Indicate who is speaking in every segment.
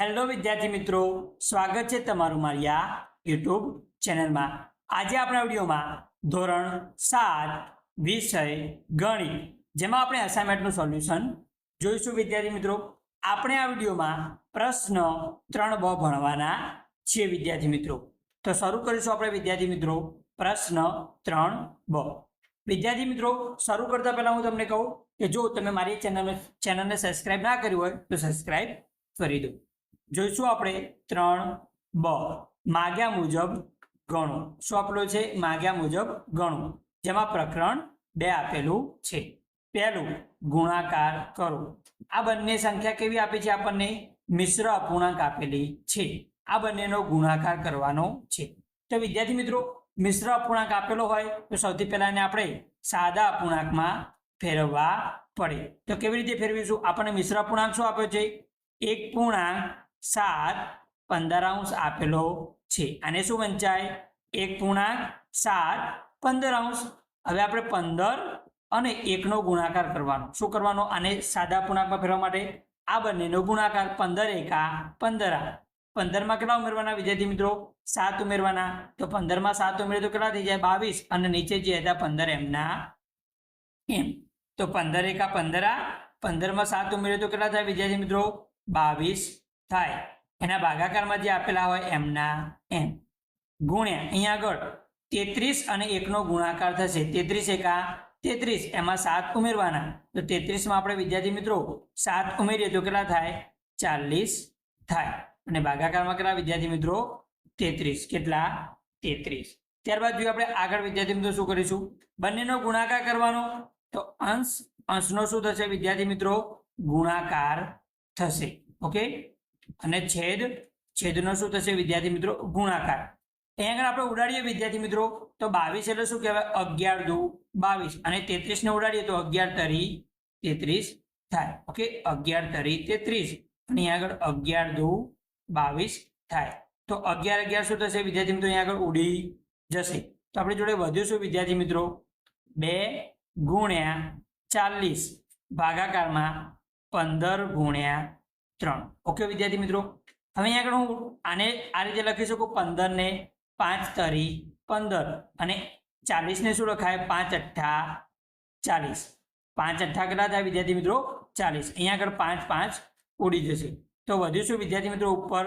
Speaker 1: Hello વિદ્યાર્થી મિત્રો, સ્વાગત છે તમારું મારી આ યુટ્યુબ ચેનલમાં આજે આપણા વિડીયોમાં ધોરણ સાત વિષય ગણિત, જેમાં આપણે અસાઇનમેન્ટનું સોલ્યુશન જોઈશું વિદ્યાર્થી મિત્રો. આપણે આ વિડીયોમાં પ્રશ્ન ત્રણ બ ભણવાના છીએ વિદ્યાર્થી મિત્રો. તો શરૂ કરીશું આપણે વિદ્યાર્થી મિત્રો પ્રશ્ન ત્રણ બ. વિદ્યાર્થી મિત્રો, શરૂ કરતા પહેલા હું તમને કહું કે જો તમે મારી ચેનલ ચેનલને સબસ્ક્રાઇબ ના કરી હોય તો સબસ્ક્રાઇબ કરી દો. જોઈશું આપણે ત્રણ બ. માગ્યા મુજબ ગણો. શું આપેલું છે? માગ્યા મુજબ ગણો. જેમાં પ્રકરણ બે આપેલું છે. પહેલું, ગુણાકાર કરો. આ બંને સંખ્યા કેવી આપી છે આપણને? મિશ્ર અપૂર્ણાંક આપેલી છે. આ બંનેનો ગુણાકાર કરવાનો છે. તો વિદ્યાર્થી મિત્રો, મિશ્ર અપૂર્ણાંક આપેલો હોય તો સૌથી પહેલા આપણે સાદા અપૂર્ણાંકમાં ફેરવવા પડે. તો કેવી રીતે ફેરવીશું? આપણને મિશ્ર અપૂર્ણાંક શું આપ્યો છે? એક પૂર્ણાંક સાત પંદર અંશ આપેલો છે. આને શું વંચાય? એક પૂર્ણાંક સાત પંદર અંશ. હવે આપણે પંદર અને એકનો ગુણાકાર કરવાનો. શું કરવાનો? આને સાદા પૂર્ણાંકમાં ફેરવા માટે. આ બંનેનો ગુણાકાર પંદર એકા પંદર પંદરમાં કેટલા ઉમેરવાના વિદ્યાર્થી મિત્રો? સાત ઉમેરવાના. તો પંદરમાં સાત ઉમેરે તો કેટલા થઈ જાય? બાવીસ. અને નીચે જે હતા પંદર એમના એમ. તો પંદર એકા પંદર પંદરમાં સાત ઉમેરે તો કેટલા થાય વિદ્યાર્થી મિત્રો? બાવીસ. થાય. એના ભાગાકારમાં જે આપેલા હોય એમના એમ. ગુણ્યા, અહીંયા આગળ. તેત્રીસ અને એકનો ગુણાકાર થશે. તેત્રીસ એકા તેત્રીસ. એમાં સાત ઉમેરવાના. તો તેત્રીસમાં આપણે વિદ્યાર્થી મિત્રો સાત ઉમેરીએ તો કેટલા થાય? ચાલીસ થાય. અને ભાગાકારમાં કેટલા વિદ્યાર્થી મિત્રો? તેત્રીસ. કેટલા? તેત્રીસ. ત્યારબાદ જોઈએ આપણે આગળ વિદ્યાર્થી મિત્રો શું કરીશું? બંનેનો ગુણાકાર કરવાનો. તો અંશ, અંશનો શું થશે વિદ્યાર્થી મિત્રો? ગુણાકાર થશે. ઓકે? અને છેદ, છેદનો શું થશે વિદ્યાર્થી મિત્રો? ગુણાકાર. અહીંયા આગળ આપણે ઉડાડીએ વિદ્યાર્થી મિત્રો, તો બાવીસ એટલે શું કહેવાય? અગિયાર દુ બાવીસ. અને તેત્રીસ ને ઉડાડીએ તો અગિયાર તરી તેત્રીસ થાય. ઓકે? અગિયાર તરી તેત્રીસ. અને આગળ અગિયાર દુ બાવીસ થાય. તો અગિયાર અગિયાર શું થશે? વિદ્યાર્થી મિત્રો અહીંયા આગળ ઉડી જશે. તો આપણે જોડે વધ્યું શું વિદ્યાર્થી મિત્રો? બે ગુણ્યા ચાલીસ. ભાગાકારમાં પંદર ગુણ્યા ત્રણ. ઓકે વિદ્યાર્થી મિત્રો, હવે અહીંયા આગળ હું આને આ રીતે લખી શકું, પંદર ને પાંચ તરી પંદર અને ચાલીસ ને શું લખાય? પાંચ અઠ્ઠા ચાલીસ. પાંચ અઠ્ઠા કેટલા થાય વિદ્યાર્થી મિત્રો? ચાલીસ. અહીંયા આગળ પાંચ પાંચ ઉડી જશે. તો વધ્યું શું વિદ્યાર્થી મિત્રો ઉપર?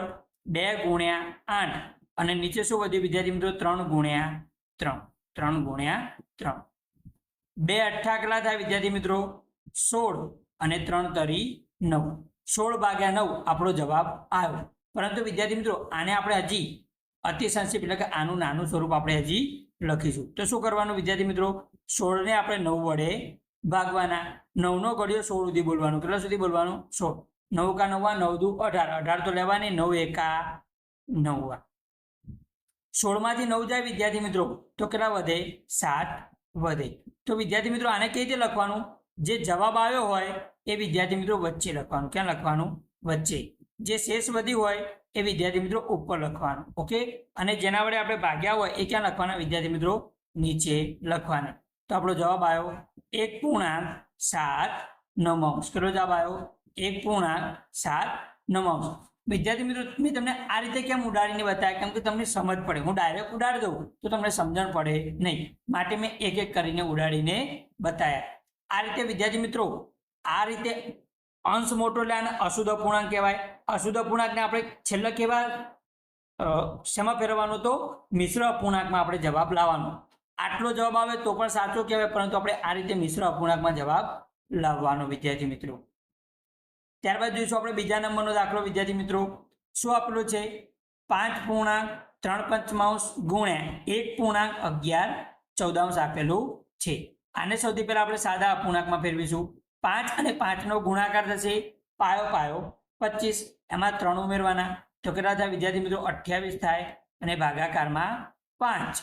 Speaker 1: બે ગુણ્યા આઠ. અને નીચે શું વધ્યું વિદ્યાર્થી મિત્રો? ત્રણ ગુણ્યા ત્રણ. ત્રણ ગુણ્યા ત્રણ. બે અઠ્ઠા કેટલા થાય વિદ્યાર્થી મિત્રો? સોળ. અને ત્રણ તરી નવ. સોળ ભાગ્યા નવ આપણો જવાબ આવ્યો. પરંતુ વિદ્યાર્થી મિત્રો, આને આપણે હજી અતિ સંક્ષિપ્ત એટલે કે આનું નાનું સ્વરૂપ આપણે હજી લખીશું. તો શું કરવાનું વિદ્યાર્થી મિત્રો? સોળને આપણે નવ વડે ભાગવાના. નવનો ઘડિયો સોળ સુધી બોલવાનું. કેટલા સુધી બોલવાનું? સોળ. નવ કા નવા નવ દુ અઢાર. અઢાર તો લેવાની નવ એકા નવવા સોળમાંથી નવ જાય વિદ્યાર્થી મિત્રો, તો કેટલા વધે? સાત વધે. તો વિદ્યાર્થી મિત્રો, આને કઈ રીતે લખવાનું? જે જવાબ આવ્યો હોય એ વિદ્યાર્થી મિત્રો વચ્ચે લખવાનું. ક્યાં લખવાનું? વચ્ચે. જે શેષ વધી હોય એ વિદ્યાર્થી મિત્રો ઉપર લખવાનું. ઓકે? અને જેના વડે આપણે ભાગ્યા હોય એ ક્યાં લખવાના? વિદ્યાર્થી મિત્રો નીચે લખવાના. તો આપણો જવાબ આવ્યો એક પૂર્ણાંક સાત નમાંશ કેટલો જવાબ આવ્યો? એક પૂર્ણાંક સાત નમાંશ વિદ્યાર્થી મિત્રો, મેં તમને આ રીતે કેમ ઉડાડીને બતાવ્યા? કેમ કે તમને સમજ પડે. હું ડાયરેક્ટ ઉડાડી દઉં તો તમને સમજણ પડે નહીં. માટે મેં એક એક કરીને ઉડાડીને બતાવ્યા. આ રીતે વિદ્યાર્થી મિત્રો આ રીતે અંશ મોટો એટલે આને અશુદ્ધ અપૂર્ણાંક કહેવાય. અશુદ્ધ પૂર્ણાંકને આપણે છેલ્લે કેવા શેમાં ફેરવવાનો તો મિશ્ર અપૂર્ણાંકમાં આપણે જવાબ લાવવાનો. આટલો જવાબ આવે તો પણ સાચો કહેવાય, પરંતુ આપણે આ રીતે મિશ્ર અપૂર્ણાંકમાં જવાબ લાવવાનો, વિદ્યાર્થી મિત્રો. ત્યારબાદ જોઈશું આપણે બીજા નંબરનો દાખલો, વિદ્યાર્થી મિત્રો. શું આપેલું છે? પાંચ પૂર્ણાંક, ત્રણ પંચમાંશ ગુણ્યા એક પૂર્ણાંક અગિયાર ચૌદાંશ આપેલું છે. આને સૌથી પહેલા આપણે સાદા અપૂર્ણાંકમાં ફેરવીશું. પાંચ અને પાંચનો ગુણાકાર થશે. પાયો પાયો, પચીસ. એમાં ત્રણ ઉમેરવાના. તો કેટલા થાય વિદ્યાર્થી મિત્રો, અઠ્યાવીસ થાય અને ભાગાકારમાં પાંચ.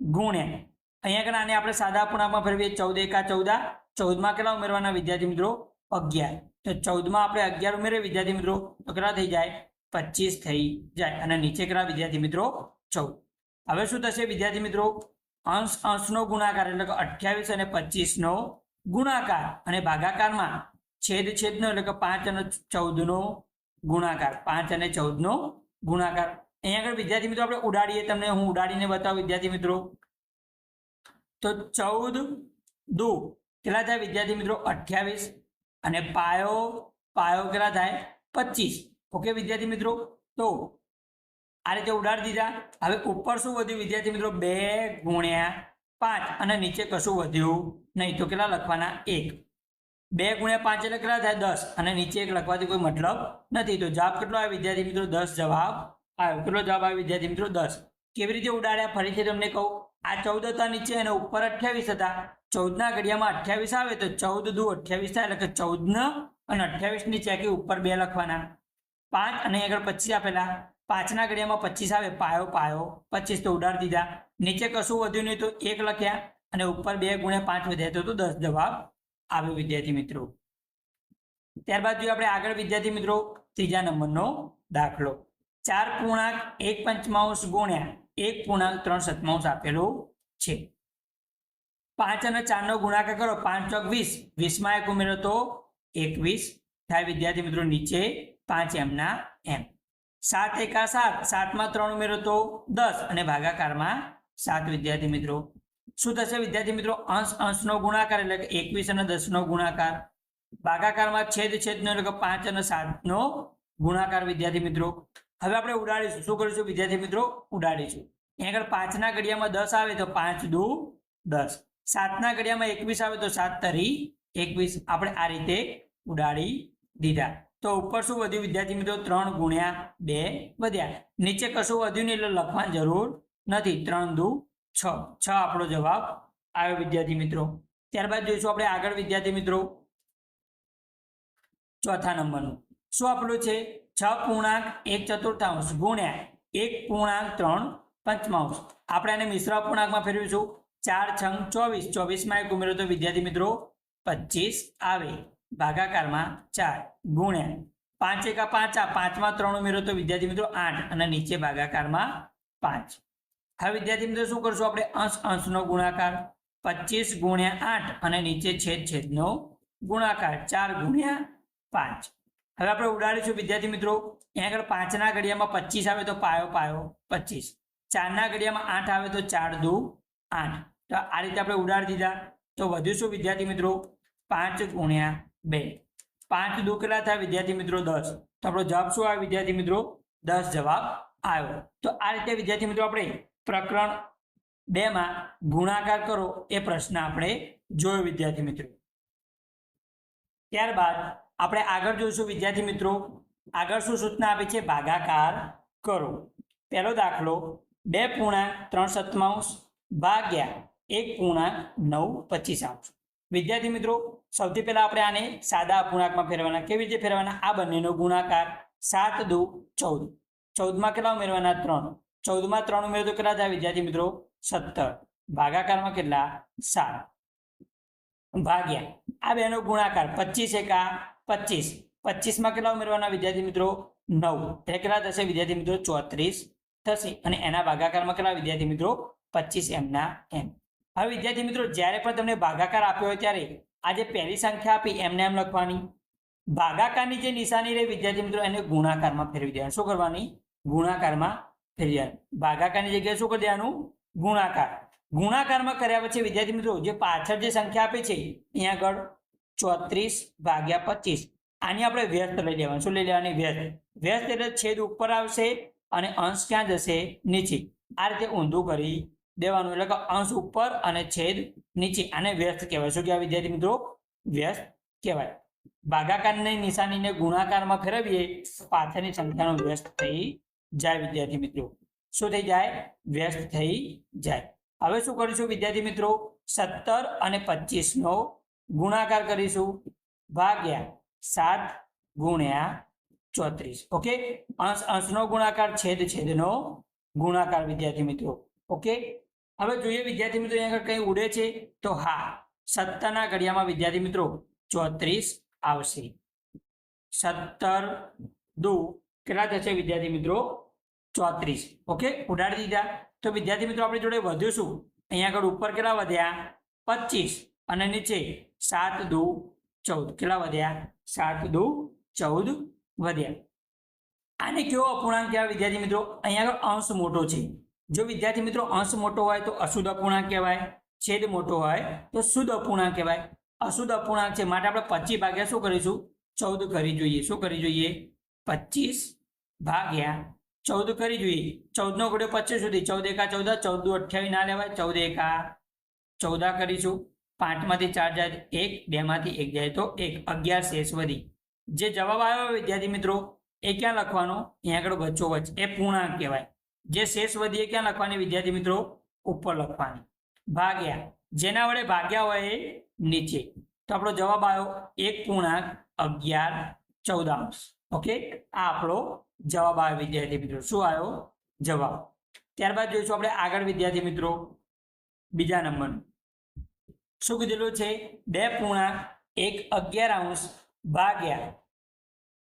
Speaker 1: ગુણ્યા અહીંયા આગળ આને આપણે સાદા પૂર્ણાંકમાં ફેરવીએ. ચૌદ એકા ચૌદા. ચૌદમાં કેટલા ઉમેરવાના વિદ્યાર્થી મિત્રો? અગિયાર. તો ચૌદમાં આપણે અગિયાર ઉમેરીએ વિદ્યાર્થી મિત્રો. તો કેટલા થઈ જાય? પચીસ થઈ જાય. અને નીચે કેટલા વિદ્યાર્થી મિત્રો? ચૌદ. હવે શું થશે વિદ્યાર્થી મિત્રો? અંશ, અંશનો ગુણાકાર એટલે કે અઠ્યાવીસ અને પચીસનો ગુણાકાર અને ભાગાકારમાં છેદ છેદનો એટલે કે પાંચ અને ચૌદનો ગુણાકાર. પાંચ અને ચૌદનો ગુણાકાર. અહીંયા આગળ વિદ્યાર્થી મિત્રો આપણે ઉડાડીએ. તમને હું ઉડાડીને બતાવું વિદ્યાર્થી મિત્રો. તો ચૌદ દુ કેટલા થાય વિદ્યાર્થી મિત્રો? અઠ્યાવીસ. અને પાયો પાયો કેટલા થાય? પચીસ. ઓકે વિદ્યાર્થી મિત્રો? તો આ રીતે ઉડાડી દીધા. હવે ઉપર શું વધ્યું વિદ્યાર્થી મિત્રો? બે ગુણ્યા પાંચ અને નીચે કશું વધ્યું નહીં. તો કેટલા લખવાના? એક. બે ગુણ્યા પાંચ એટલે કેટલા થાય? દસ. અને નીચે એક લખવાથી કોઈ મતલબ નથી. તો જવાબ કેટલો આવે વિદ્યાર્થી મિત્રો? દસ જવાબ આવ્યો. કેટલો જવાબ આવે વિદ્યાર્થી મિત્રો? દસ. કેવી રીતે ઉડાડ્યા? ફરીથી તમને કહું. આ ચૌદ હતા નીચે અને ઉપર અઠ્યાવીસ હતા. ચૌદના ઘડિયામાં અઠ્યાવીસ આવે તો ચૌદ દુ અઠ્યાવીસ થાય. એટલે કે ચૌદ ન અને અઠ્યાવીસની ચેકી ઉપર બે લખવાના. પાંચ અને આગળ પચીસ આપેલા. પાંચના ઘડિયામાં પચીસ આવે. પાયો પાયો, પચીસ તો ઉડાડી દીધા. નીચે કશું વધ્યું નહીં તો એક લખ્યા અને ઉપર બે ગુણ્યા પાંચ વધ્યા તો દસ જવાબ આવ્યો વિદ્યાર્થી મિત્રો. ત્યારબાદ જોઈએ આપણે આગળ વિદ્યાર્થી મિત્રો ત્રીજા નંબરનો દાખલો. ચાર પૂર્ણાંક એક પંચમાંશ ગુણ્યા એક પૂર્ણાંક ત્રણ સતમાંશ આપેલો છે. પાંચ અને ચાર નો ગુણાકાર કરો પાંચ ચોક વીસ. વીસમાં એક ઉમેરો તો એકવીસ. થાય વિદ્યાર્થી મિત્રો નીચે પાંચ એમના એમ. સાત એકા સાત. સાતમાં ત્રણ ઉમેરો તો દસ અને ભાગાકારમાં સાત વિદ્યાર્થી મિત્રો. શું થશે વિદ્યાર્થી મિત્રો? અંશ, અંશનો ગુણાકાર એટલે કે એકવીસ અને દસનો ગુણાકાર. ભાગાકારમાં છેદ છેદ નો એટલે કે પાંચ અને સાતનો ગુણાકાર વિદ્યાર્થી મિત્રો. હવે આપણે ઉડાડીશું. શું કરીશું વિદ્યાર્થી મિત્રો? ઉડાડીશું. અહીં આગળ પાંચના ઘડિયામાં દસ આવે તો પાંચ દુ દસ. સાતના ઘડિયામાં એકવીસ આવે તો સાત તરી એકવીસ. આપણે આ રીતે ઉડાડી દીધા. તો ઉપર શું વધ્યું વિદ્યાર્થી મિત્રો? ત્રણ ગુણ્યા બે વધ્યા. નીચે કશું વધ્યું નહીં એટલે લખવાની જરૂર નથી. ત્રણ, દુ, છ. છ આપણો જવાબ આવ્યો, વિદ્યાર્થી મિત્રો. ત્યારબાદ જોઈશું આપણે આગળ, વિદ્યાર્થી મિત્રો. ચોથા નંબરનું. શું આપણું છે? છ પૂર્ણાંક એક ચતુર્થાંશ ગુણ્યા એક પૂર્ણાંક ત્રણ પંચમાંશ. આપણે આને મિશ્ર પૂર્ણાંકમાં ફેરવીશું. ચાર, છંગ, ચોવીસ. ચોવીસમાં એક ઉમેરો તો વિદ્યાર્થી મિત્રો પચીસ આવે. ભાગાકારમાં ચાર ગુણ્યા પાંચ એકા પાંચ. આ પાંચમાં ત્રણ ઉમેરો તો વિદ્યાર્થી મિત્રો આઠ અને નીચે ભાગાકારમાં પાંચ. હવે વિદ્યાર્થી મિત્રો શું કરશું આપણે અંશ અંશનો ગુણાકાર પચીસ ગુણ્યા આઠ અને નીચે છેદ છેદનો ગુણાકાર ચાર ગુણ્યા પાંચ. હવે આપણે ઉડાડીશું વિદ્યાર્થી મિત્રો. અહીંયા આગળ પાંચના ઘડિયામાં પચીસ આવે તો પાયો પાયો પચીસ. ચારના ઘડિયામાં આઠ આવે તો ચાર દુ આઠ. તો આ રીતે આપણે ઉડાડી દીધા. તો વધુ શું વિદ્યાર્થી મિત્રો? પાંચ ગુણ્યા બે. પાંચ દુ કેટલા થાય વિદ્યાર્થી મિત્રો? દસ. તો આપણો જવાબ શું આવે વિદ્યાર્થી મિત્રો? દસ જવાબ આવ્યો. તો આ રીતે વિદ્યાર્થી મિત્રો આપણે પ્રકરણ બેમાં ગુણાકાર કરો એ પ્રશ્ન આપણે જોયો, વિદ્યાર્થી મિત્રો. ત્યારબાદ આપણે આગળ જોઈશું, વિદ્યાર્થી મિત્રો. આગળ શું સૂચના આપી છે? ભાગાકાર કરો. પહેલો દાખલો, બે પૂર્ણાંક ત્રણ સત્તાંશ ભાગ્યા એક પૂર્ણાંક નવ પચીસ આંશ વિદ્યાર્થી મિત્રો, સૌથી પહેલા આપણે આને સાદા અપૂર્ણાંકમાં ફેરવાના કેવી રીતે ફેરવાના આ બંનેનો ગુણાકાર સાત દુ ચૌદ. ચૌદમાં કેટલા ઉમેરવાના? ત્રણ. ચૌદમાં ત્રણ ઉમેરો તો કેટલા થાય વિદ્યાર્થી મિત્રો, સત્તર. ભાગાકારમાં કેટલા? સાત. ભાગ્યા. આ બેનો ગુણાકાર. પચીસ એકા પચીસ. પચીસમાં કેટલા ઉમેરવાના વિદ્યાર્થી મિત્રો, નવ. એટલે કેટલા થશે. વિદ્યાર્થી મિત્રો, ચોત્રીસ થશે. અને એના ભાગાકારમાં કેટલા? વિદ્યાર્થી મિત્રો, પચીસ એમના એમ. હવે વિદ્યાર્થી મિત્રો, જ્યારે પણ તમને ભાગાકાર આપ્યો હોય ત્યારે આ જે પહેલી સંખ્યા આપી, એમને એમ લખવાની. ભાગાકારની જે નિશાની રહી, વિદ્યાર્થી મિત્રો, એને ગુણાકારમાં ફેરવી દેવાની. શું કરવાની? ગુણાકારમાં ફેરવી જાય. ભાગાકારની જગ્યાએ શું કરી દેવાનું? ગુણાકાર. ગુણાકારમાં કર્યા પછી, વિદ્યાર્થી મિત્રો, જે પાછળ જે સંખ્યા આપી છે, અહીંયા આગળ ચોત્રીસ ભાગ્યા પચીસ. આની આપણે વ્યસ્ત લઈ લેવાનું. શું લઈ લેવાની? વ્યસ્ત. વ્યસ્ત એટલે છેદ ઉપર આવશે અને અંશ ક્યાં જશે? નીચે. આ રીતે ઊંધું કરી દેવાનું. એટલે કે અંશ ઉપર અને છેદ નીચે. આને વ્યસ્ત કહેવાય. શું કહેવાય વિદ્યાર્થી મિત્રો? વ્યસ્ત કહેવાય. ભાગાકારની નિશાનીને ગુણાકારમાં ફેરવીએ, પાછળની સંખ્યાનો વ્યસ્ત થઈ જાય વિદ્યાર્થી મિત્રો. શું થઈ જાય? વ્યસ્ત થઈ જાય. હવે શું કરીશું વિદ્યાર્થી મિત્રો? સત્તર અને પચીસનો ગુણાકાર કરીશું. ભાગ્યા સાત ગુણ્યા ચોત્રીસ. ઓકે? અંશ અંશનો ગુણાકાર, છેદ છેદનો ગુણાકાર વિદ્યાર્થી મિત્રો. ઓકે? હવે જોઈએ વિદ્યાર્થી મિત્રો અહીંયા કંઈ ઉડે છે? તો હા, સત્તરના ઘડિયામાં વિદ્યાર્થી મિત્રો ચોત્રીસ આવશે. સત્તર દુ કેટલા થશે વિદ્યાર્થી મિત્રો? ચોત્રીસ. ઓકે? ઉડાડી દીધા. તો વિદ્યાર્થી મિત્રો, આપણે જોડે વધ્યું શું? અહીંયા આગળ ઉપર કેટલા વધ્યા? પચીસ. અને નીચે સાત દુ ચૌદ. કેટલા વધ્યા? સાત દુ ચૌદ વધ્યા. આને કેવો અપૂર્ણાંક કહેવાય વિદ્યાર્થી મિત્રો? અહીંયા આગળ અંશ મોટો છે. જો વિદ્યાર્થી મિત્રો, અંશ મોટો હોય તો અશુદ્ધ અપૂર્ણાંક કહેવાય, છેદ મોટો હોય તો શુદ્ધ અપૂર્ણાંક કહેવાય. અશુદ્ધ અપૂર્ણાંક છે. માટે આપણે પચીસ ભાગ્યા શું કરીશું? ચૌદ કરી જોઈએ. શું કરી જોઈએ? પચીસ ભાગ્યા ચૌદ કરી જોઈએ. ચૌદનો ઘડ્યો પચીસ સુધી. ચૌદ એકા ચૌદ ચૌદ અઠ્યાવીસ ના લેવાય. ચૌદ એકા ચૌદા કરીશું. પાંચમાંથી ચાર જાય એક, બેમાંથી એક જાય તો એક. અગિયાર શેષ વધી. જે જવાબ આવ્યો વિદ્યાર્થી મિત્રો, એ ક્યાં લખવાનો? અહીંયા આગળ વચ્ચો વચ્ચ. એ પૂર્ણાંક કહેવાય. જે શેષ વધી એ ક્યાં લખવાની વિદ્યાર્થી મિત્રો? ઉપર લખવાની. ભાગ્યા. જેના વડે ભાગ્યા હોય એ નીચે. તો આપણો જવાબ આવ્યો એક પૂર્ણાંક અગિયાર ચૌદાંશ ઓકે? આ આપણો જવાબ આવ્યો વિદ્યાર્થી મિત્રો. શું આવ્યો? જવાબ. ત્યારબાદ જોઈશું આપણે આગળ વિદ્યાર્થી મિત્રો બીજા નંબરનું. શું કીધેલું છે? બે પૂર્ણાંક એક અગિયાર અંશ ભાગ્યા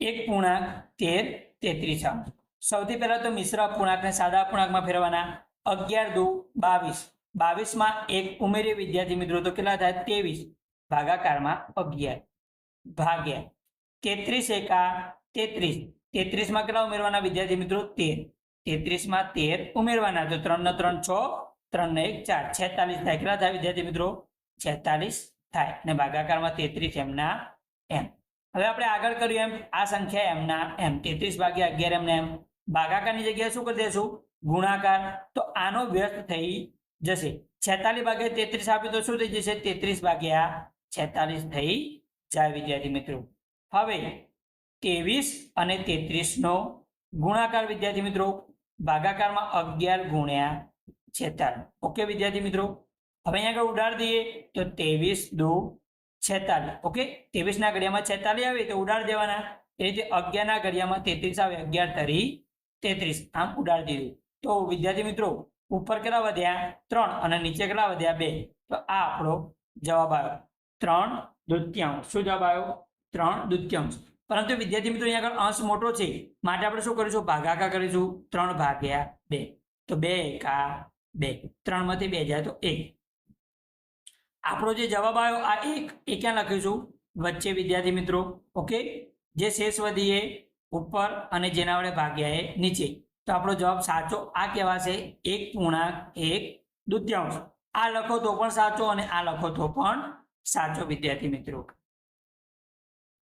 Speaker 1: એક પૂર્ણાંક તેર તેત્રીસ અંશ. સૌથી પહેલા તો મિશ્ર પૂર્ણાંકને સાદા પૂર્ણાંકમાં ફેરવાના અગિયાર દુ બાવીસ. બાવીસમાં એક ઉમેરી વિદ્યાર્થી મિત્રો તો કેટલા થાય? ત્રેવીસ. ભાગાકારમાં અગિયાર. ભાગ્યા. તેત્રીસ એકા તેત્રીસ. તેત્રીસમાં કેટલા ઉમેરવાના વિદ્યાર્થી મિત્રો? તેર. તેત્રીસમાં તેર ઉમેરવાના. તો ત્રણ ને ત્રણ છ ત્રણ ને એક ચાર. છેતાલીસ થાય. કેટલા થાય વિદ્યાર્થી મિત્રો? છેતાલીસ થાય. ને ભાગાકારમાં તેત્રીસ એમના એમ. હવે આપણે આગળ કર્યું એમ. આ સંખ્યા એમના એમ. તેત્રીસ ભાગ્યા અગિયાર એમને એમ. ભાગાકારની જગ્યાએ શું કરી દેશું? ગુણાકાર. તો આનો વ્યસ્ત થઈ જશે. છેતાલીસ ભાગ્યા તેત્રીસ આપ્યું તો શું થઈ જશે? તેત્રીસ ભાગ્યા છેતાલીસ થઈ જાય વિદ્યાર્થી મિત્રો. હવે ત્રેવીસ અને તેત્રીસનો ગુણાકાર, વિદ્યાર્થી મિત્રો, ભાગાકારમાં અગિયાર ગુણ્યા છેતાલીસ ઓકે વિદ્યાર્થી મિત્રો? હવે અહીંયા આગળ ઉડાડ દઈએ તો ત્રેવીસ દો છેતાલીસ ઓકે ત્રેવીસના ઘડિયામાં છેતાલીસ આવે તો ઉડાડ દેવાના. એ રીતે અગિયારના ઘડિયામાં તેત્રીસ આવે, અગિયાર તરી તેત્રીસ. આમ ઉડાડ દીધું. તો વિદ્યાર્થી મિત્રો, ઉપર કેટલા વધ્યા? ત્રણ અને નીચે કેટલા વધ્યા? બે. તો આ આપણો જવાબ આવ્યો. ત્રણ દુત્યાંશ. શું જવાબ આવ્યો? ત્રણ દૃત્યાંશ. પરંતુ વિદ્યાર્થી મિત્રો, અહીંયા આગળ અંશ મોટો છે. માટે આપણે શું કરીશું? ભાગાકાર કરીશું. ત્રણ ભાગ્યા બે. તો બે એકા બે. ત્રણમાંથી બે જાય તો એક. આપણો જે જવાબ આવ્યો, આ એક, એ ક્યાં લખીશું? વચ્ચે, વિદ્યાર્થી મિત્રો. ઓકે? જે શેષ વધીએ ઉપર અને જેના વડે ભાગ્યા એ નીચે. તો આપણો જવાબ સાચો આ કહેવાશે. એક પૂર્ણાંક એક દુત્યાંશ. આ લખો તો પણ સાચો અને આ લખો તો પણ સાચો, વિદ્યાર્થી મિત્રો.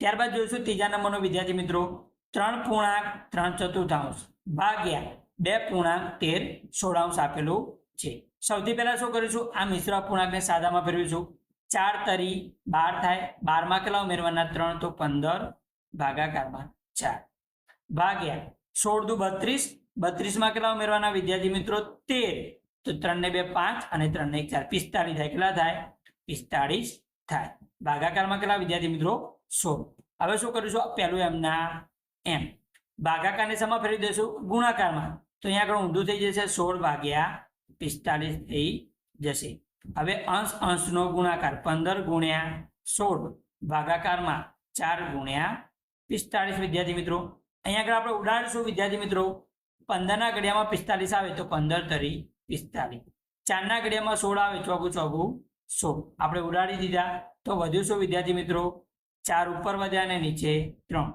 Speaker 1: ત્યારબાદ જોઈશું ત્રીજા નંબરનો વિદ્યાર્થી મિત્રો. ત્રણ પૂર્ણાંક, ત્રણ ચતુર્થાંશ. ભાગ્યા બે પૂર્ણાંક, તેર સોળાંશ આપેલું છે. સૌથી પહેલા શું કરીશું? આ મિશ્ર પૂર્ણાંકને સાદામાં ફેરવીશું. ચાર તરી બાર થાય. બારમાં કેટલા ઉમેરવાના? ત્રણ તો પંદર ભાગાકારમાં ચાર. ભાગ્યા સોળ દુ બત્રીસ. બત્રીસમાં કેટલા ઉમેરવાના વિદ્યાર્થી મિત્રો? તેર. તો ત્રણ ને બે પાંચ અને ત્રણ ને એક ચાર. પિસ્તાળીસ થાય. કેટલા થાય? પિસ્તાળીસ થાય. ભાગાકારમાં કેટલા વિદ્યાર્થી મિત્રો? સોળ. હવે શું કરીશું? પહેલું એમના એમ. ભાગાકારને સમા ફેરવી દઈશું? ગુણાકારમાં. તો અહીંયા આગળ ઊંધું થઈ જશે સોળ ભાગ્યા પિસ્તાલીસ થઈ જશે. હવે અંશ અંશનો ગુણાકાર પંદર ગુણ્યા સોળ. ભાગાકારમાં ચાર ગુણ્યા પિસ્તાળીસ વિદ્યાર્થી મિત્રો. અહીંયા આગળ આપણે ઉડાડીશું વિદ્યાર્થી મિત્રો. પંદરના ઘડિયામાં પિસ્તાલીસ આવે તો પંદર તરી પિસ્તાલીસ ચારના ઘડિયામાં સોળ આવે ચોગું ચોગું સોળ. આપણે ઉડાડી દીધા. તો વધ્યું શું વિદ્યાર્થી મિત્રો? ચાર ઉપર વધ્યા ને નીચે ત્રણ.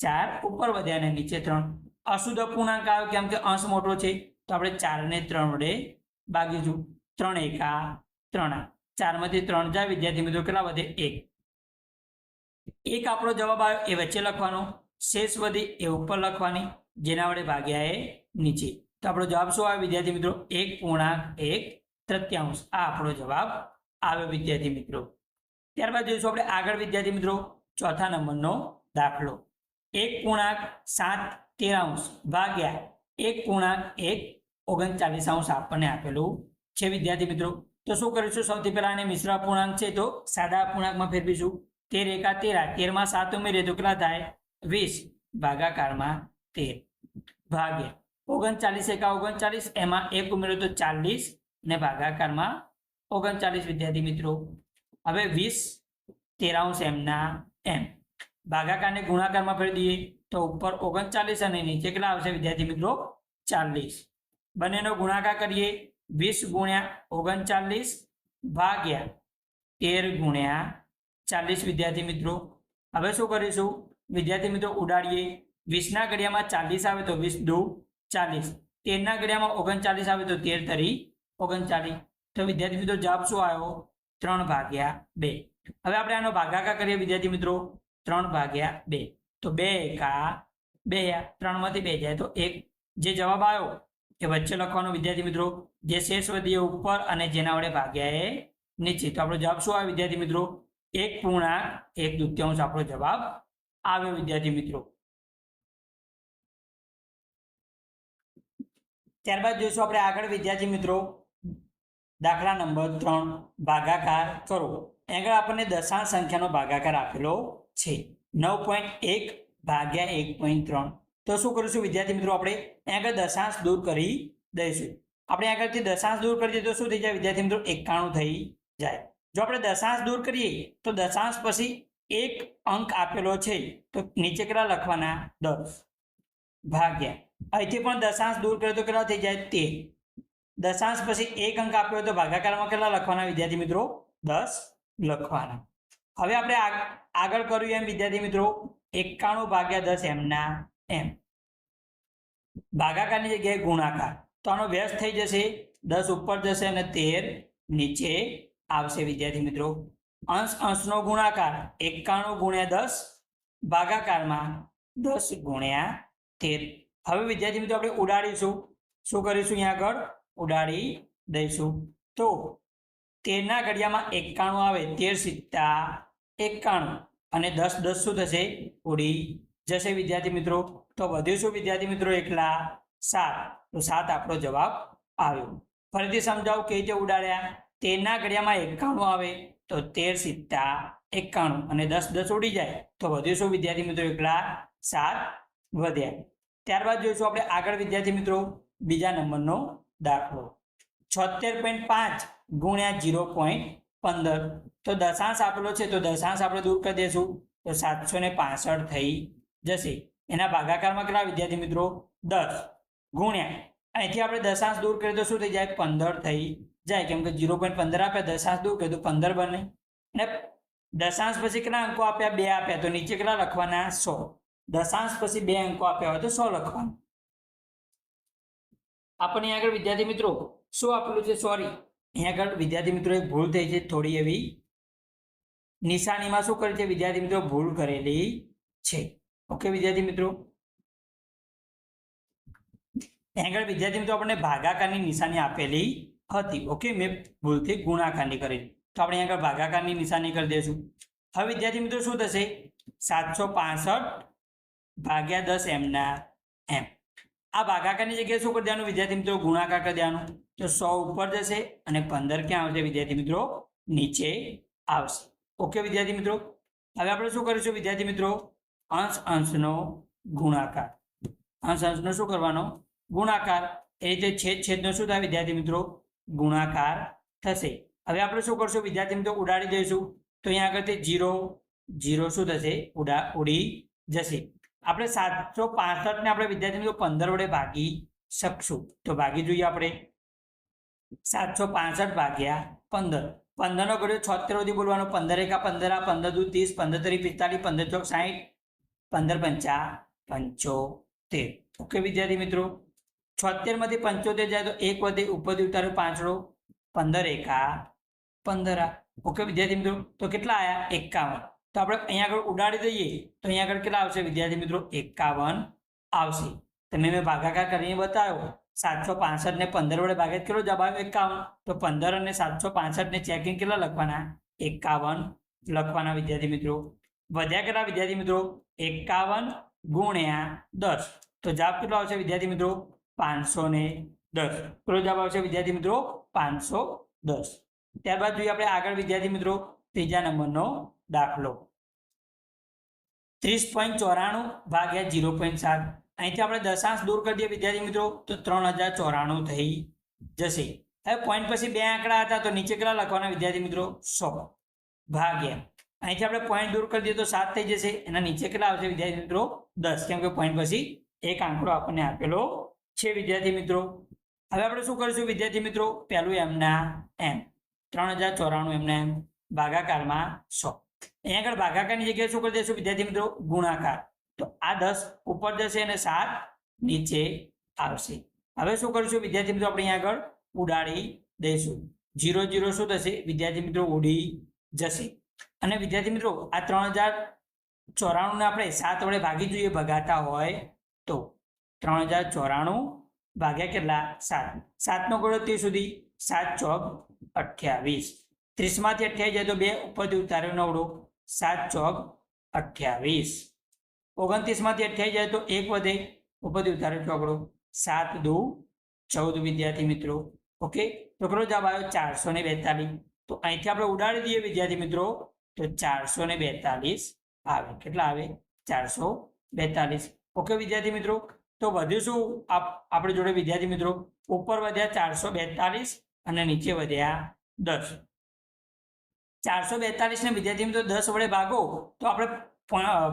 Speaker 1: ચાર ઉપર વધ્યા અને નીચે ત્રણ. અશુદ્ધ પૂર્ણાંક આવ્યો કેમ કે અંશ મોટો છે? તો આપણે ચારને ત્રણ વડે ભાગીશું ત્રણ એકા ત્રણ ચારમાંથી ત્રણ જાય, વિદ્યાર્થી મિત્રો કેટલા વધે? એક. એક આપણો જવાબ આવ્યો એ વચ્ચે લખવાનો. શેષ વધી એ ઉપર લખવાની. જેના વડે ભાગ્યા એ નીચે. તો આપણો જવાબ શું આવ્યો વિદ્યાર્થી મિત્રો? એક પૂર્ણાંક એક તૃત્યાંશ. આ આપણો જવાબ આવ્યો વિદ્યાર્થી મિત્રો. ત્યારબાદ જોઈશું આપણે આગળ વિદ્યાર્થી મિત્રો ચોથા નંબરનો દાખલો. એક પૂર્ણાંક સાત તેરાંશ ભાગ્યા એક પૂર્ણાંક એક ઓગણચાલીસ અંશ આપણને આપેલું છે વિદ્યાર્થી મિત્રો. તો શું કરીશું? સૌથી પહેલા આને મિશ્ર પૂર્ણાંક છે તો સાદા પૂર્ણાંકમાં ફેરવીશું. તેર એકા તેરા તેરમાં સાત ઉમેરીએ તો કેટલા થાય? વીસ. ભાગાકારમાં તેર. ભાગ્યા ઓગણચાલીસ એકા ઓગણચાલીસ, એમાં એક ઉમેર્યો તો ચાલીસ ને ભાગાકારમાં ઓગણચાલીસ વિદ્યાર્થી મિત્રો. હવે વીસ તેરાંશ એમના એમ. ભાગાકારને ગુણાકારમાં ફેરવી દઈએ તો ઉપર ઓગણચાલીસ અને નીચે કેટલા આવશે? વિદ્યાર્થી મિત્રો, ચાલીસ. બંનેનો ગુણાકાર કરીએ, વીસ ગુણ્યા ઓગણચાલીસ ભાગ્યા તેર ગુણ્યા ચાલીસ. વિદ્યાર્થી મિત્રો, હવે શું કરીશું? વિદ્યાર્થી મિત્રો, ઉડાડીએ. વીસના ઘડિયામાં ચાલીસ આવે તો વીસ દુ ચાલીસ. તેરના ઘડિયામાં ઓગણચાલીસ આવે તો તેર તરી ઓગણચાલીસ. તો વિદ્યાર્થી મિત્રો, જવાબ શું આવ્યો? ત્રણ ભાગ્યા બે. હવે આપણે આનો ભાગાકાર કરીએ વિદ્યાર્થી મિત્રો. ત્રણ ભાગ્યા બે. તો બે એકા બે ત્રણમાંથી બે જાય. તો એક જે જવાબ આવ્યો એ વચ્ચે લખવાનો વિદ્યાર્થી મિત્રો, જે શેષ વધીએ ઉપર અને જેના વડે ભાગ્યા નીચે. તો આપણો જવાબ શું આવે વિદ્યાર્થી મિત્રો? એક પૂર્ણાંક, એક દુત્યાંશ આપણો જવાબ આવ્યો વિદ્યાર્થી મિત્રો. ત્યારબાદ જોઈશું આપણે આગળ વિદ્યાર્થી મિત્રો. દાખલા નંબર ત્રણ, ભાગાકાર કરો. આગળ આપણને દશાંશ સંખ્યાનો ભાગાકાર આપેલો છે. નવ પોઈન્ટ એક ભાગ્યા એક પોઈન્ટ ત્રણ. તો શું કરીશું, વિદ્યાર્થી મિત્રો, આપણે આગળ દશાંશ દૂર કરી દઈશું. આપણે આગળથી દશાંશ દૂર કરીએ તો શું થઈ જાય, વિદ્યાર્થી મિત્રો, એકાણું થઈ જાય. જો આપણે દશાંશ દૂર કરીએ, તો દશાંશ પછી એક અંક આપેલો છે. તો નીચે કેટલા લખવાના? દસ. ભાગ્યા. અહીંથી પણ દશાંશ દૂર કરીએ તો કેટલા થઈ જાય? તેર. દશાંશ પછી એક અંક આપ્યો તો ભાગાકારમાં કેટલા લખવાના વિદ્યાર્થી મિત્રો? દસ લખવાના. હવે આપણે આગ- આગળ કર્યું એમ વિદ્યાર્થી મિત્રો, એકાણું ભાગ્યા દસ એમના એમ. ભાગાકારની જગ્યાએ ગુણાકાર. તો આનો વ્યસ્ત થઈ જશે. દસ ઉપર જશે અને તેર નીચે આવશે વિદ્યાર્થી મિત્રો. અંશ, અંશનો ગુણાકાર એકાણું ગુણ્યા દસ, ભાગાકારમાં દસ ગુણ્યા તેર. હવે વિદ્યાર્થી મિત્રો આપણે ઉડાડીશું. શું કરીશું અહીંયા આગળ? ઉડાડી દઈશું. તો તેરના ઘડિયામાં એકાણું આવે, તેર સિત્તા એકાણું અને દસ દસ શું થશે? ઉડી જશે વિદ્યાર્થી મિત્રો. તો વધ્યું શું વિદ્યાર્થી મિત્રો? એકલા સાત. તો સાત આપણો જવાબ આવ્યો. ફરીથી સમજાવું કઈ રીતે ઉડાડ્યા? તેરના ઘડિયામાં એકાણું આવે, તો તેર સિત્તા એકાણું અને દસ દસ ઉડી જાય. તો વધ્યું શું વિદ્યાર્થી મિત્રો? એકલા સાત વધ્યા. ત્યારબાદ જોઈશું આપણે આગળ વિદ્યાર્થી મિત્રો, બીજા નંબરનો દાખલો. છોતેર પોઈન્ટ પાંચ ગુણ્યા જીરો પોઈન્ટ પંદર. તો દશાંશ આપેલો છે, તો દશાંશ આપણે દૂર કરી દઈશું તો સાતસો ને પાસઠ થઈ જશે. એના ભાગાકારમાં કેટલા વિદ્યાર્થી મિત્રો? દસ. ગુણ્યા. અહીંથી આપણે દશાંશ દૂર કરીએ તો શું થઈ જાય પંદર થઈ જાય. કેમ કે જીરો પોઈન્ટ પંદર આપ્યા દશાંશ દૂર કરીએ તો પંદર બને. અને દશાંશ પછી કેટલા અંકો આપ્યા? બે આપ્યા. તો નીચે કેટલા લખવાના? સો. દશાંશ પછી બે અંકો આપ્યા હોય તો સો લખવાનું. આપણને આગળ વિદ્યાર્થી મિત્રો, શું આપેલું છે? સોરી અહીં આગળ વિદ્યાર્થી મિત્રો એક ભૂલ થઈ છે, થોડી એવી. નિશાનીમાં શું કરી છે? વિદ્યાર્થી મિત્રો ભૂલ કરેલી છે. ઓકે વિદ્યાર્થી મિત્રો. આગળ વિદ્યાર્થી મિત્રો આપણને ભાગાકારની નિશાની આપેલી હતી. ઓકે મેં ભૂલથી ગુણાકારની કરેલી તો આપણે આગળ ભાગાકારની નિશાની કરી દઈશું. હવે વિદ્યાર્થી મિત્રો શું થશે? સાતસો પાસઠ ભાગ્યા દસ એમના એમ. આ ભાગાકારની જગ્યાએ શું કરી દેવાનું? વિદ્યાર્થી મિત્રો, ગુણાકાર કરી દેવાનું. તો સો ઉપર જશે અને પંદર ક્યાં આવશે વિદ્યાર્થી મિત્રો? નીચે આવશે. ઓકે વિદ્યાર્થી મિત્રો? હવે આપણે શું કરીશું વિદ્યાર્થી મિત્રો? અંશ અંશનો ગુણાકાર. અંશ અંશનો શું કરવાનો? ગુણાકાર. એ રીતે છેદ છેદનો શું થાય વિદ્યાર્થી મિત્રો? ગુણાકાર થશે. હવે આપણે શું કરશું? વિદ્યાર્થી મિત્રો, ઉડાડી દઈશું. તો અહીંયા આગળથી જીરો જીરો શું થશે? ઉડા, ઉડી જશે. આપણે સાતસો પાસઠને આપણે વિદ્યાર્થી મિત્રો પંદર વડે ભાગી શકશું, તો ભાગી જોઈએ આપણે. સાતસો પાસઠ ભાગ્યા પંદર. પંદરનો ઘડ્યો છોતેર સુધી બોલવાનો, પંદર એકા પંદર, આ પંદર દુ ત્રીસ, પંદર તરી પિસ્તાલીસ, પંદર ચોક સાહીઠ, પંદર પંચા પંચોતેર. ઓકે વિદ્યાર્થી મિત્રો? છોતેરમાંથી પંચોતેર જાય તો એક વધે ઉપરથી ઉતારો પાંચડો પંદર એકા પંદર. આ ઓકે વિદ્યાર્થી મિત્રો? તો કેટલા આયા? એકાવન. તો આપણે અહીંયા આગળ ઉડાડી દઈએ. તો અહીંયા આગળ કેટલા આવશે? વિદ્યાર્થી મિત્રો, એકાવન આવશે. તમે મેં ભાગાકાર કરીને બતાવ્યો. સાતસો પાસઠ ને પંદર વડે ભાગે કેટલો જવાબ આવ્યો એકાવન. તો પંદર અને સાતસો પાસઠ ને ચેકિંગ કેટલા લખવાના? એકાવન લખવાના વિદ્યાર્થી મિત્રો. વધ્યા કેટલા વિદ્યાર્થી મિત્રો? એકાવન ગુણ્યા દસ. તો જવાબ કેટલો આવશે વિદ્યાર્થી મિત્રો? પાંચસો ને દસ. કેટલો જવાબ આવશે વિદ્યાર્થી મિત્રો? પાંચસો દસ. ત્યારબાદ જોઈએ આપણે આગળ વિદ્યાર્થી મિત્રો. ત્રીજા નંબરનો દાખલો. ત્રીસ પોઈન્ટ ચોરાણું ભાગ્યા જીરો પોઈન્ટ સાત. અહીંથી આપણે દશાંશ દૂર કરી દઈએ વિદ્યાર્થી મિત્રો, તો ત્રણ હજાર ચોરાણું થઈ જશે. હવે પોઈન્ટ પછી બે આંકડા હતા, તો નીચે કેટલા લખવાના વિદ્યાર્થી મિત્રો? સો. ભાગ્યા. અહીંથી આપણે પોઈન્ટ દૂર કરી દઈએ તો સાત થઈ જશે. એના નીચે કેટલા આવશે વિદ્યાર્થી મિત્રો? દસ. કેમ કે પોઈન્ટ પછી એક આંકડો આપણને આપેલો છે વિદ્યાર્થી મિત્રો. હવે આપણે શું કરીશું વિદ્યાર્થી મિત્રો? પહેલું એમના એમ. ત્રણ હજાર ચોરાણું એમના એમ. ભાગાકારમાં સો. અહીંયા આગળ ભાગાકારની જગ્યાએ શું કરી દઈશું? વિદ્યાર્થી મિત્રો, ગુણાકાર. તો આ દસ ઉપર જશે અને સાત નીચે આવશે. હવે શું કરીશું? વિદ્યાર્થી મિત્રો, આપણે અહીંયા આગળ ઉડાડી દઈશું. જીરો જીરો શું થશે? વિદ્યાર્થી મિત્રો, ઉડી જશે. અને વિદ્યાર્થી મિત્રો, આ ત્રણ હજાર ચોરાણું આપણે સાત વડે ભાગી જોઈએ, ભગાતા હોય તો. ત્રણ હજાર ચોરાણું ભાગ્યા કેટલા? સાત. સાતનો ગોળો તે સુધી સાત ચોક અઠ્યાવીસ. ત્રીસમાંથી અઠ્યાવીસ જાય તો બે ઉપરથી ઉતાર્યો નવડો. સાત ચોક અઠ્યાવીસ. ઓગણત્રીસમાંથી અઠ્યાવીસ જાય તો એક વધે, ઉપરથી ઉતાર્યો ચોકડો. સાત દુ ચૌદ, વિદ્યાર્થી મિત્રો. ઓકે? તો કેટલો જવાબ આવ્યો ચારસો ને બેતાલીસ. તો અહીંથી આપણે ઉડાડી દઈએ વિદ્યાર્થી મિત્રો, તો ચારસો ને બેતાલીસ આવે. કેટલા આવે? ચારસો બેતાલીસ. ઓકે વિદ્યાર્થી મિત્રો? તો વધ્યું શું આપ, આપણી જોડે વિદ્યાર્થી મિત્રો. ઉપર વધ્યા ચારસો બેતાલીસ અને નીચે વધ્યા દસ. ચારસો બેતાલીસ ને વિદ્યાર્થી મિત્રો દસ વડે ભાગો, તો આપણે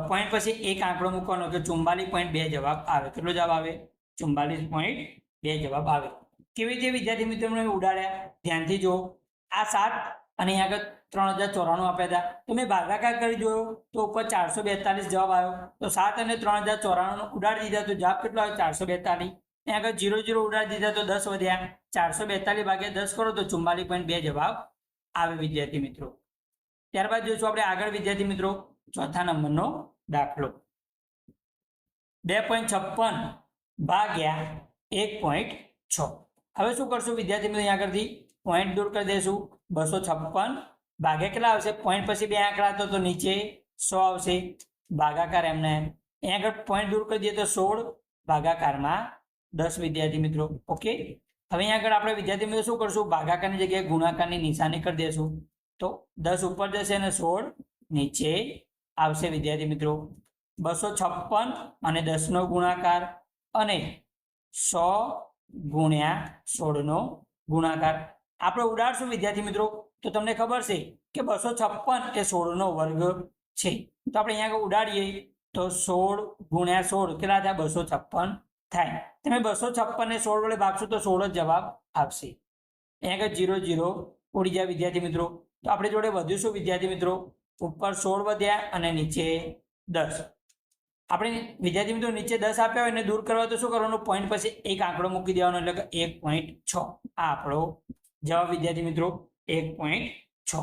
Speaker 1: પોઈન્ટ પછી એક આંકડો મૂકવાનો તો ચુમ્બાલીસ પોઈન્ટ બે જવાબ આવે. કેટલો જવાબ આવે? ચુમ્બાલીસ પોઈન્ટ બે જવાબ આવે. કેવી રીતે વિદ્યાર્થી મિત્રોને ઉડાડ્યા? ધ્યાનથી જો આ સાત અને અહીંયા આગળ ત્રણ હજાર ચોરાણું આપ્યા હતા. તો મેં ભાગાકાર કરી જોયો, તો ઉપર ચારસો બેતાલીસ જવાબ આવ્યો. તો સાત અને ત્રણ હજાર ચોરાણું ઉડાડી દીધા, તો જવાબ કેટલો આવ્યો? ચારસો બેતાલીસ. અહીંયા આગળ જીરો જીરો ઉડાડી દીધા, તો દસ વધ્યા. ચારસો બેતાલીસ ભાગ્યા દસ કરો, તો ચુમ્બાલીસ પોઈન્ટ બે જવાબ આવે વિદ્યાર્થી મિત્રો. ત્યારબાદ જોઈશું આપણે આગળ, વિદ્યાર્થી મિત્રો, ચોથા નંબરનો દાખલો. બે પોઈન્ટ છપ્પન ભાગ્યા એક પોઈન્ટ છ. હવે શું કરશું વિદ્યાર્થી મિત્રો અહીંયા આગળથી? પોઈન્ટ દૂર કરી દઈશું. બસો છપ્પન ભાગ્યા કેટલા આવશે? પોઈન્ટ પછી બે આંકડા તો નીચે સો આવશે. ભાગાકાર એમને. અહીંયા આગળ પોઈન્ટ દૂર કરી દઈએ તો સોળ, ભાગાકારમાં દસ વિદ્યાર્થી મિત્રો. ઓકે? હવે અહીંયા આગળ આપણે વિદ્યાર્થી મિત્રો શું કરશું? ભાગાકારની જગ્યાએ ગુણાકારની નિશાની કરી દઈશું. તો દસ ઉપર જશે અને સોળ નીચે આવશે વિદ્યાર્થી મિત્રો. બસો છપ્પન અને દસનો ગુણાકાર અને સો ગુણ્યા સોળનો ગુણાકાર. આપણે ઉડાડશું વિદ્યાર્થી મિત્રો. તો તમને ખબર છે કે બસો છપ્પન એ સોળનો વર્ગ છે. તો આપણે અહીંયા ઉડાડીએ તો સોળ ગુણ્યા સોળ કેટલા થાય? બસો છપ્પન થાય. તમે બસો છપ્પન ને સોળ વડે ભાગશો તો સોળ જ જવાબ આપશે. અહીંયા આગળ જીરો જીરો ઉડી જાય વિદ્યાર્થી મિત્રો. તો આપણે જોડે વધીશું વિદ્યાર્થી મિત્રો? ઉપર સોળ વધ્યા અને નીચે દસ. આપણે વિદ્યાર્થી મિત્રો નીચે દસ આપ્યા હોય એને દૂર કરવા તો શું કરવાનું? પોઈન્ટ પછી એક આંકડો મૂકી દેવાનો, એટલે કે એક પોઈન્ટ છ. આ આપણો જવાબ વિદ્યાર્થી મિત્રો એક પોઈન્ટ છ.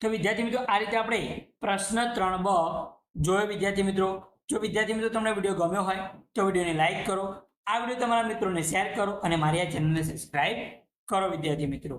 Speaker 1: તો વિદ્યાર્થી મિત્રો આ રીતે આપણે પ્રશ્ન ત્રણ બ જોયો વિદ્યાર્થી મિત્રો. જો વિદ્યાર્થી મિત્રો તમને વીડિયો ગમ્યો હોય તો વિડીયોને લાઇક કરો. આ વીડિયો તમારા મિત્રોને શેર કરો અને મારી આ ચેનલને સબસ્ક્રાઈબ કરો વિદ્યાર્થી મિત્રો.